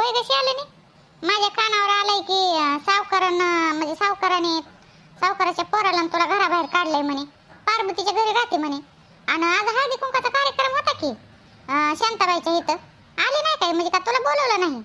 होय कशी आले नाही माझ्या कानावर आलंय की सावकारानं म्हणजे सावकाराने सावकाराच्या पोराला तुला घराबाहेर काढलंय म्हणे. पार्वतीच्या घरी राहते म्हणे. आणि आज हळदी कुंकाचा कार्यक्रम होता की शांताबाईच्या इथं. आली नाही काय म्हणजे का तुला बोलवलं नाही?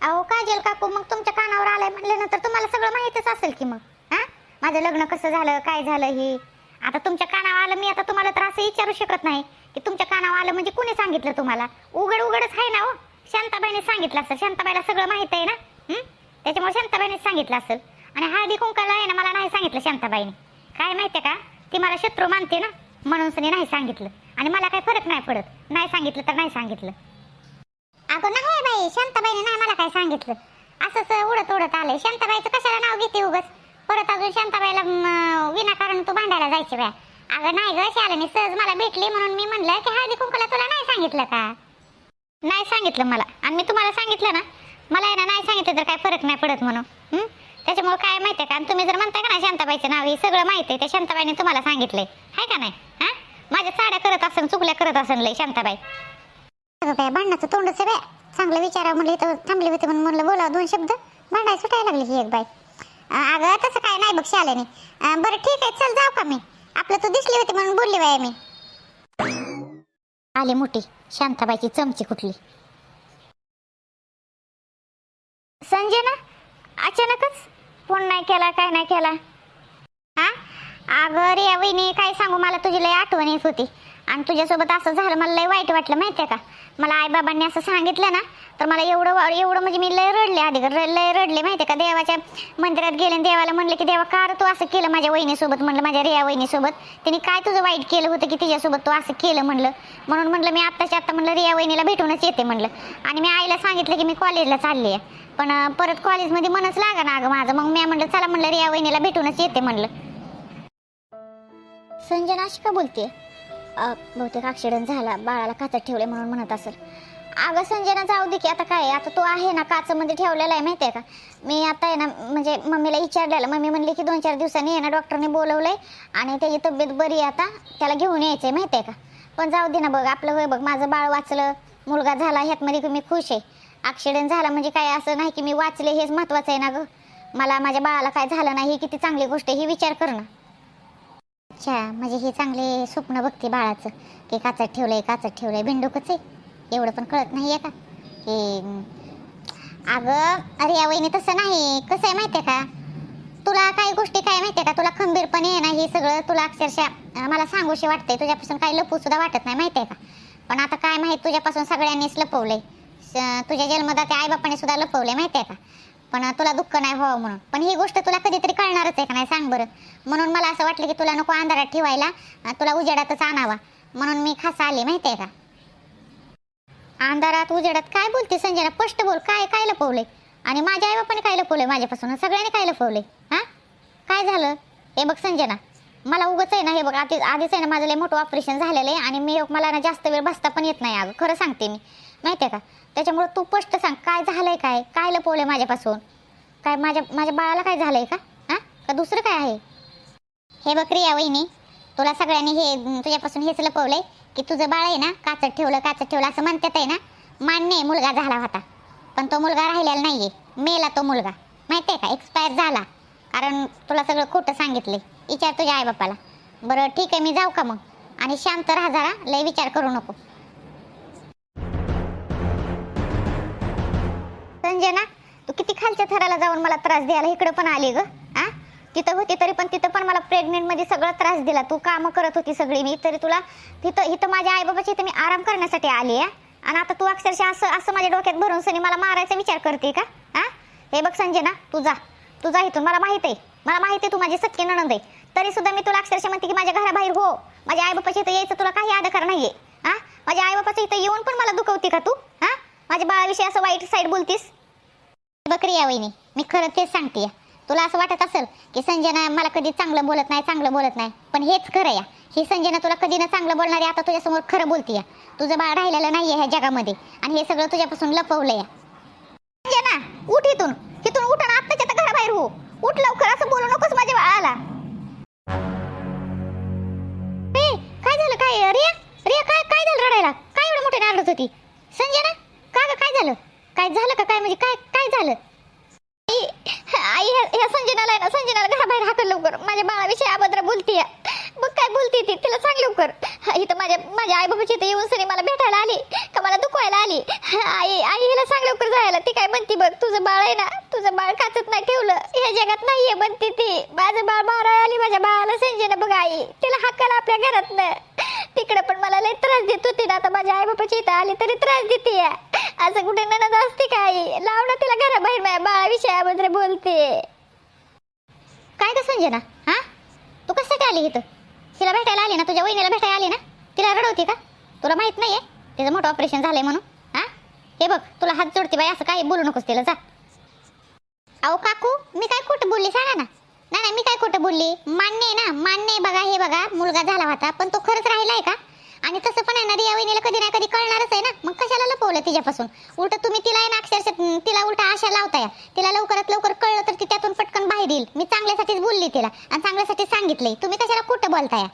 अहो काजल काकू मग तुमच्या कानावर आलंय म्हटल्यानंतर तुम्हाला सगळं माहीतच असेल की मग हा? माझं लग्न कसं झालं काय झालं हे? आता तुमच्या कानावर आलं मी आता तुम्हाला तर असं विचारू शकत नाही की तुमच्या कानावर आलं म्हणजे कुणी सांगितलं तुम्हाला? उघड उघडच आहे ना हो? शांताबाईने सांगितलं असेल. शांताबाईला सगळं माहीत आहे ना? त्याच्यामुळे शांताबाईने सांगितलं असेल. आणि हळदी कुंकाला आहे ना मला नाही सांगितलं शांताबाईने. काय माहितीये का? ती मला शत्रू मानते ना म्हणून सनी नाही सांगितलं. आणि मला काही फरक नाही पडत. नाही सांगितलं तर नाही सांगितलं. अगं नाही बाई शांताबाईने नाही मला काय सांगितलं. असंच उडत उडत आलंय. शांताबाईचं कशाला नाव घेते उगच? परत अजून शांताबाईला विनाकारण तू भांडायला जायची बाय अगं नाही ग शालिनी सहज मला भेटली म्हणून मी म्हणलं की हळदी कुंकूला तुला नाही सांगितलं का? नाही सांगितलं मला. आणि मी तुम्हाला सांगितलं ना मला आहे ना नाही सांगितलं तर काय फरक नाही पडत म्हणून. त्याच्यामुळे काय आहे का? आणि तुम्ही जर म्हणताय का ना शांताबाईचं नाव हे सगळं माहिती आहे त्या शांताबाईने तुम्हाला सांगितलंय. आहे का नाही? हा? माझ्या साड्या करत असेल चुकल्या करत असेल लय शांताबाई. अगं काय भांडणाचं तोंडच आहे बाय चांगलं विचारा म्हणलं इथं थांबली होती म्हणून म्हणलं बोला दोन शब्द. भांडाय सुटायला लागली ही एक बाई. अगं तसं काय नाही बघ शालेने. बरं ठीक आहे चल जाऊ का मी? आपलं तू दिसली होती म्हणून बोलली बाय मी. आले मोठी. शांताबाईची चमची कुठली संजय ना अचानकच फोन नाही केला काय नाही केला? हा? अगं रे वहिनी काय सांगू मला तुझी लय आठवण येत होती. आणि तुझ्यासोबत असं झालं मला लय वाईट वाटलं माहितीये का? मला आईबाबांनी असं सांगितलं ना तर मला एवढं एवढं म्हणजे मी लय रडले आधी र- लय रडले माहितीये का? देवाच्या मंदिरात गेले आणि देवाला म्हणलं की देवा कार तू असं केलं माझ्या वहिनीसोबत? म्हणलं माझ्या रिया वहिनीसोबत. तिने काय तुझं वाईट केलं होतं की तिच्यासोबत तू असं केलं म्हणलं? म्हणून म्हणलं मी आत्ताच्या आत्ता म्हणलं रिया वहिनीला भेटूनच येते म्हणलं. आणि मी आईला सांगितलं की मी कॉलेजला चालली आहे पण परत कॉलेजमध्ये मनच लागा ना अगं माझं. मग मी म्हणलं चला म्हणलं रिया वहिनीला भेटूनच येते म्हणलं. संजना अशी का बोलते बहुतेक ॲक्सिडेंट झाला. बाळाला काचत ठेवले म्हणून म्हणत असेल. अगं संजना जाऊ दे की. आता काय आता तो आहे ना काचमध्ये ठेवलेला आहे माहिती आहे का? मी आता आहे ना म्हणजे मम्मीला विचारलेलं. मम्मी म्हणली की दोन चार दिवसांनी आहे ना डॉक्टरने बोलवलंय आणि त्याची तब्येत बरी आहे आता. त्याला घेऊन यायचं आहे माहिती आहे का? पण जाऊ दे ना बघ. आपलं होय बघ. माझं बाळ वाचलं. मुलगा झाला. ह्यातमध्ये मी खुश आहे. ॲक्सिडेंट झाला म्हणजे काय असं नाही की मी वाचले. हेच महत्त्वाचं आहे ना गं. मला माझ्या बाळाला काय झालं नाही. ही किती चांगली गोष्ट आहे. ही विचार करणं अच्छा म्हणजे हे चांगले स्वप्न बघते बाळाचं की काचत ठेवलंय काचत ठेवलंय बिंडूकच आहे. एवढं पण कळत नाही आहे का? हे अगं अरे या वहिनी तसं नाही कसं आहे माहिती आहे का? तुला काही गोष्टी काय माहिती आहे का? तुला खंबीरपणे आहे ना हे सगळं तुला अक्षरशः मला सांगूशी वाटतंय तुझ्यापासून काही लपू सुद्धा वाटत नाही माहिती आहे का? पण आता काय माहीत तुझ्यापासून सगळ्यांनीच लपवलंय. स- तुझ्या जन्मदात्या आईबापाने सुद्धा लपवलंय माहिती आहे का? पण तुला दुःख नाही व्हावं म्हणून. पण ही गोष्ट तुला कधीतरी कळणारच आहे का नाही? सांग बरं. म्हणून मला असं वाटलं की तुला नको अंधारात ठेवायला तुला उजेडातच आणावा. म्हणून मी खास आले माहिती आहे का? अंधारात उजेडात काय बोलते संजना? स्पष्ट बोल काय काय लपवलंय? आणि माझ्या आई बापाने काय लपवलंय माझ्यापासून? सगळ्यांनी काय लपवलंय? हां? काय झालं? हे बघ संजना मला उगच आहे ना हे बघ आधी आधीच आहे ना माझं लय मोठं ऑपरेशन झालेलं आहे आणि मी मला ना जास्त वेळ बसता पण येत नाही अगं. खरं सांगते मी. माहिती आहे का? त्याच्यामुळं तू स्पष्ट सांग काय झालंय काय? काय लपवलंय माझ्यापासून? काय माझ्या माझ्या बाळाला काय झालंय का? हां? का दुसरं काय आहे? हे बघ रिया वहिनी तुला सगळ्यांनी हे तुझ्यापासून हेच लपवलंय की तुझं बाळ आहे ना काचत ठेवलं काचत ठेवलं असं म्हणतात आहे ना मान्य आहे मुलगा झाला होता. पण तो मुलगा राहिलेला नाही आहे मेला तो मुलगा. माहिती आहे का? एक्सपायर झाला. कारण तुला सगळं खोटं सांगितले विचार तुझ्या आईबापाला. बरं ठीक आहे मी जाऊ का मग? आणि शांत राहा जरा लय विचार करू नको. म्हणजे ना तू किती खालच्या थराला जाऊन मला त्रास द्यायला इकडे पण आली ग आ? तिथं होती तरी पण तिथं पण मला प्रेग्नेंटमध्ये सगळं त्रास दिला. तू कामं करत होती सगळी मी तरी तुला तिथं इथं माझ्या आईबाबाची इथं मी आराम करण्यासाठी आली आहे आणि आता तू अक्षरशः असं असं माझ्या डोक्यात भरून सनी मला मारायचा विचार करते का हा हे बघ संजना तू जा. तू जा इथून मला माहीत आहे. मला माहिती आहे तू माझी सख्खी नणंद आहे. तरी सुद्धा मी तुला अक्षरशः म्हणते की माझ्या घराबाहेर हो. माझ्या आईबापाच्या इथं यायचं तुला काही अधिकार नाहीये हा माझ्या आईबापाच्या इथं येऊन पण मला दुखवते का तू हा माझ्या बाळाविषयी असं वाईट साईड बोलतीस? बकरी या वहिनी. मी खरं तेच सांगते. तुला असं वाटत असेल की संजना मला कधी चांगलं बोलत नाही चांगलं बोलत नाही. पण हेच खरं या ही संजना तुला कधी ना चांगलं बोलणारी आता तुझ्यासमोर खरं बोलते या तुझं बाळ राहिलेलं नाहीये ह्या जगामध्ये. आणि हे सगळं तुझ्यापासून लपवलं या संजना उठ इथून. इथून उठ ना आत्ताच्या घराबाहेर हो. उठ लवकर. असं बोलू नकोस माझ्या बाळाला. काय झालं? काय रिया? रिया काय काय झालं रडायला? काय एवढं मोठे नारडत होती? संजना का ग? काय झालं? काय झालं का? काय म्हणजे काय? काय झालं? आई आई ह्या संजनाला आहे ना संजनाला घराबाहेर हाकल लवकर. माझ्या बाळाविषयी अभद्र बोलतीय. मग काय बोलती ती? तिला सांग लवकर. इथं माझ्या माझ्या आई बाबाची इथं येऊन सनी मला भेटायला आली. का मला दुखवायला आली? हा, आई आई हिला सांग लवकर जायला. ती काय म्हणती बघ तुझं बाळ आहे ना तुझं बाळ काचत नाही ठेवलं. ह्या जगात नाहीये म्हणते ती. माझं बाळ मारायला आली माझ्या बाळाला संजना बघ आई. तिला हाकाल आपल्या घरात तिकडे पण मला लय त्रास देत होती ना. आता माझ्या आई बाबाची इथं आली तरी त्रास देते असं कुठे ननद असते का लाव ना तिला घराबाहेर माझ्या बाळाविषयाबद्दल बोलते. काय का संजना? हा? तू कशासाठी आली इथं? तिला भेटायला आली ना? तुझ्या वहिनीला भेटायला आली ना? तिला रडवते का? तुला माहीत नाहीये? तिचं मोठं ऑपरेशन झालंय म्हणून. हा? हे बघ तुला हात जोडते बाई असं काही बोलू नकोस तिला जा. अहो काकू मी काय खोटं बोलली सांगा ना. नाही नाही मी काय खोटं बोलली? मान्य आहे ना? मान्य आहे बघा हे बघा मुलगा झाला होता पण तो खरंच राहिलाय का? आणि तसं पण आहे ना रिया वहिनीला कधी ना कधी कळणारच आहे ना. मग कशाला लपवलं तिच्यापासून? उलट तुम्ही तिला आहे ना अक्षरशः तिला उलट आशा लावताय. तिला लवकरात लवकर कळलं तर ती त्यातून पटकन बाहेर येईल. मी चांगल्यासाठीच बोलली तिला आणि चांगल्यासाठी सांगितले तुम्ही कशाला कुठं बोलताय?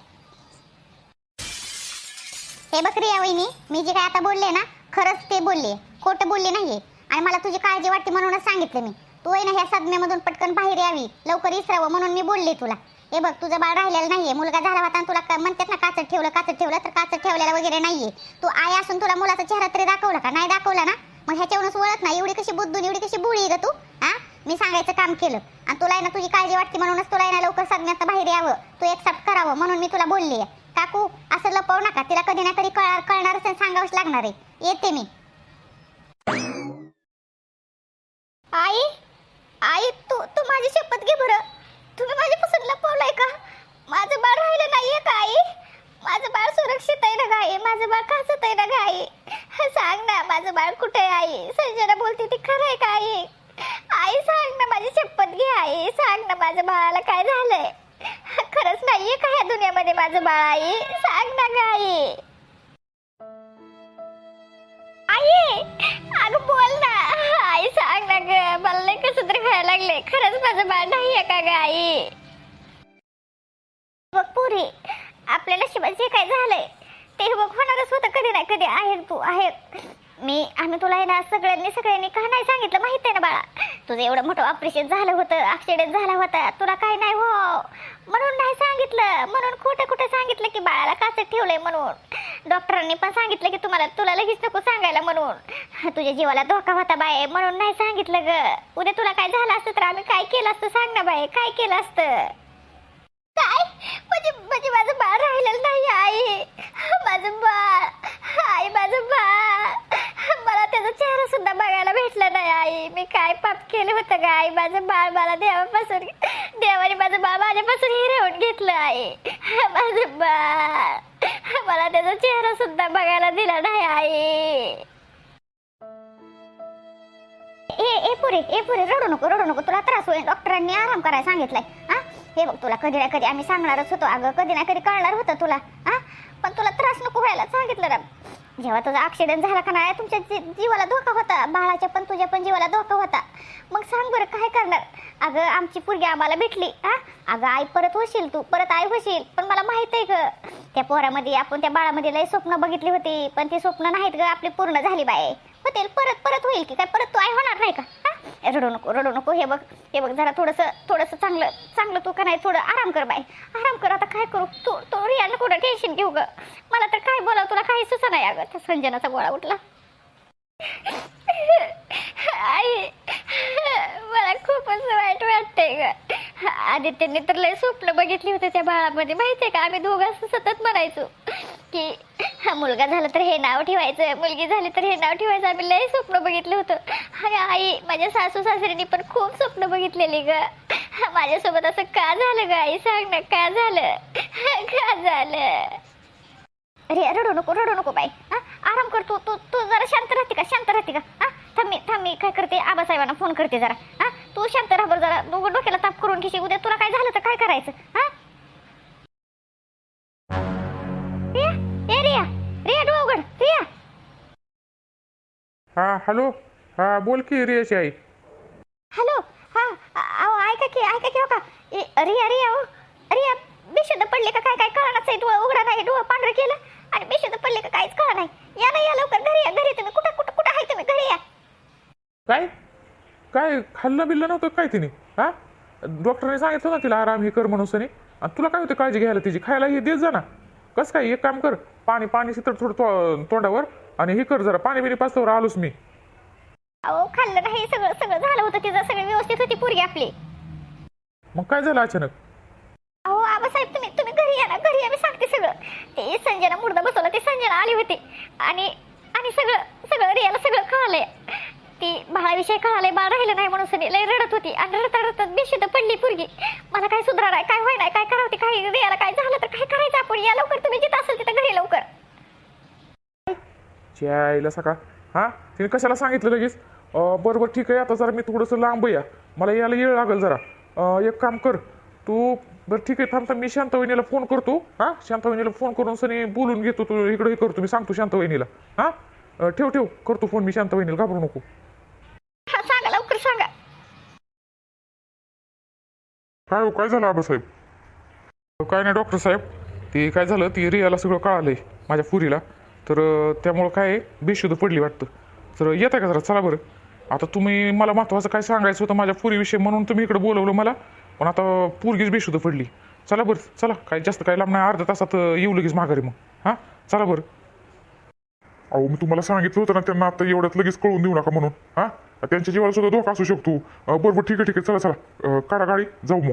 हे बघ रिया वहिनी मी जे काय आता बोलले ना खरंच ते बोलले. खोटं बोलले नाहीये. आणि मला तुझी काळजी वाटते म्हणूनच सांगितलं मी. तू आहे ना ह्या सदम्यामधून पटकन बाहेर यावी. लवकर इसरावं म्हणून मी बोलले तुला. हे बघ तुझं बाळ राहिलेलं नाहीये मुलगा झाला होता आणि तुला म्हणतात ना काचत ठेवलं काचत ठेवलं तर काचत ठेवलेलं वगैरे नाहीये. तू आई असून तुला मुलाचा चेहरा तरी दाखवला का? नाही दाखवला ना? मग ह्याच्यावरूनच ओळख ना एवढी कशी बुद्धून एवढी कशी बुळी ग तू? हा? मी सांगायचं काम केलं. आणि तुला ना तुझी काळजी वाटते म्हणूनच तुला ना लवकर सदम्यात बाहेर यावं. तू एक्सेप्ट करावं म्हणून मी तुला बोलली काकू असं लपवू नका. तिला कधी ना कधी कळणार कळणारच सांगावंच लागणार आहे. येते मी आई आई तू तू माझी शपथ घे बरं तुम्ही माझ्यापासून लपवलंय का माझं बाळ राहिलं नाहीये का आई माझं बाळ आई माझं बाळ काचत आहे ना गाई सांग ना माझं बाळ कुठे आहे आई? संजना बोलते ती खरं आहे का आई? आई सांग ना माझी शपथ घे आई. सांग ना माझ्या बाळाला काय झालंय? खरंच नाहीये का ह्या दुनियामध्ये माझं बाळ आई? सांग ना गाई आई. अगं बोल ना. आई सांग ना ग मला कसं तरी व्हायला लागले खरंच माझं बाळ नाहीये का ग आई? बघ पुरी आपल्याला नशिबात जे काय झालंय ते बघ होणारच होतं. कधी नाही कधी आहे तू आहे. मी आम्ही तुला आहे ना सगळ्यांनी सगळ्यांनी का नाही सांगितलं? माहीत आहे ना बाळा. तुझं एवढं मोठं ऑपरेशन झालं होतं ऍक्सिडेंट झाला होता. तुला काय नाही हो. म्हणून नाही सांगितलं. म्हणून खोटं खोटं सांगितलं की बाळाला काच ठेवलंय म्हणून. डॉक्टरांनी पण सांगितलं की तुम्हाला तुला लगेच नको सांगायला म्हणून. तुझ्या जीवाला धोका होता बाय म्हणून नाही सांगितलं ग. उद्या तुला काय झालं असतं तर आम्ही काय केलं असतं सांग ना बाय काय केलं असतं? काय? म्हणजे म्हणजे माझं बाळ राहिलेलं नाही आई माझं बाळ. आई माझं बाळ. मला त्याचा चेहरा सुद्धा बघायला भेटला नाही आई. मी काय पाप केलं होतं का आई? माझं बाळ मला देवापासून देवाने माझं बाळ माझ्यापासून हिरवून घेतलं आई. माझं बाळ. मला त्याचा चेहरा सुद्धा बघायला दिला नाही आई. ए ए पुरे ए पुरे रडू नको रडू नको. तुला त्रास होईल. डॉक्टरांनी आराम करायला सांगितलंय. हा? हे बघ तुला कधी ना कधी आम्ही सांगणारच होतो. अगं कधी ना कधी कळणार होतं तुला. हा? पण तुला त्रास नको व्हायला सांगितलं ना जेव्हा तुझा ॲक्सिडेंट झाला का नाही तुमच्या जी- जीवाला धोका होता बाळाच्या पण तुझ्या पण जीवाला धोका होता. मग सांग बरं काय करणार? अगं आमची पोरगी आम्हाला भेटली हा? अगं आई परत होशील तू परत आई होशील पण मला माहीत आहे ग. त्या पोरामध्ये आपण त्या बाळामध्ये लय स्वप्न बघितली होती पण ती स्वप्न नाहीत ग आपली पूर्ण झाली बाय होतील परत परत होईल की काय? परत तू आई होणार नाही का? हा? रडू नको रडू नको. हे बघ हे बघ जरा थोडंसं थोडंसं चांगलं चांगलं तू का नाही थोडं आराम कर बाय आराम कर आता काय करू? तू तो रिया नको टेन्शन घेऊ ग. मला तर काय बोलावं तुला काही सुचा नाही अगं. त्या संजनाचा गोळा उठला. आई मला खूपच वाईट वाटतंय ग. आदित्यने तर लय स्वप्न बघितली होती त्या बाळामध्ये. माहितीये का आम्ही दोघं असं सतत म्हणायचो. की हा मुलगा झाला तर हे नाव ठेवायचं मुलगी झाली तर हे नाव ठेवायचं. आम्ही लय स्वप्न बघितलं होतं. अरे आई माझ्या सासू सासऱ्यांनी पण खूप स्वप्न बघितलेली ग. माझ्यासोबत असं का झालं ग आई? सांग ना का झालं? का झालं? अरे रडू नको रडू नको बाई. हा आराम कर तू तू तू जरा शांत राहते का? शांत राहते का? हा थांब मी थांब मी काय करते? आबासाहेबांना फोन करते जरा. हा तू शांत राहा बरं जरा. डोक्याला ताप करून घेशी उद्या तुला काय झालं तर काय करायचं? हा? हॅलो? हा बोल की रियाची आई. हॅलो? हा अहो ऐका की ऐका की हो का? ए, रिया रिया हो रिया बेशुद्ध पडले का? काय काय कळणाच आहे डोळा उघडा नाही डोळा पांढरं केलं. आणि बेशुद्ध पडले का? काहीच कळा नाही. या ना या लवकर घरी या घरी तुम्ही. कुठं कुठं कुठं आहे तुम्ही? घरी या. काय? काय खाल्लं बिल्लं नव्हतं काय तिने? हा? डॉक्टरने सांगितलं ना तिला आराम हे कर म्हणून सनी. आणि तुला काय होते काळजी घ्यायला तिची? खायला हे देत जा ना. कसं काय? एक काम कर. पाणी पाणी शितर थोडं तो- तोंडावर आणि हे कर जरा. पाणी बिणी पाचल्यावर आलोच मी. अहो खाल्लं नाही सगळं सगळं झालं होतं तिचं सगळं व्यवस्थित होती पोरगी आपली. मग काय झालं अचानक? अहो आबासाहेब तुम्ही तुम्ही घरी या ना घरी या मी सांगते सगळं. ते संजना मुर्दा बसवला ते संजना आली होती. आणि आणि सगळं सगळं रियाला सगळं कळालंय. ती बाळाविषयी कळालंय बाळ राहिलं नाही म्हणून सनी लय रडत होती. आणि रडता रडतात बेशुद्ध पडली पोरगी. मला काय सुधारा नाही काय होय नाही काय करावं ते काय रियाला काय झालं तर काय करायचं आपण? या लवकर तुम्ही जिथं असेल तिथं घरी लवकर. सकाळ हां? तिने कशाला सांगितलं लगेच? बरं बरं ठीक आहे. आता जरा मी थोडंसं लांब या. मला यायला येळ लागेल जरा. एक काम कर. तू बरं ठीक आहे. थांब थांब. मी शांत वहिनीला फोन करतो. हां? शांत वहिनीला फोन करून सनी बोलून घेतो. तू इकडे हे करतो. मी सांगतो शांत वहिनीला हां ठेव ठेव. करतो फोन मी शांत वहिनीला घाबरू नको. हा सांगा लवकर सांगा. काय हो काय झालं आबासाहेब? काय नाही डॉक्टर साहेब. ते काय झालं ती रियाला सगळं कळालंय माझ्या पुरीला. तर त्यामुळं काय बेशुद्ध पडली वाटतं. तर येतं का जरा? चला बरं. आता तुम्ही मला महत्त्वाचं काय सांगायचं होतं माझ्या पुरीविषयी म्हणून तुम्ही इकडे बोलवलं मला. पण आता पोरगीच बेशुद्ध पडली. चला बरं चला. काय जास्त काय लांब नाही. अर्धा तासात येऊ लगेच माघारी मग. हां? चला बरं. अहो मी तुम्हाला सांगितलं होतं ना त्यांना आता एवढ्यात लगेच कळून देऊ नका म्हणून. हां? त्यांच्या जीवाला सुद्धा धोका असू शकतो. बरोबर ठीक आहे ठीक आहे. चला चला. काढा गाडी. जाऊ मग.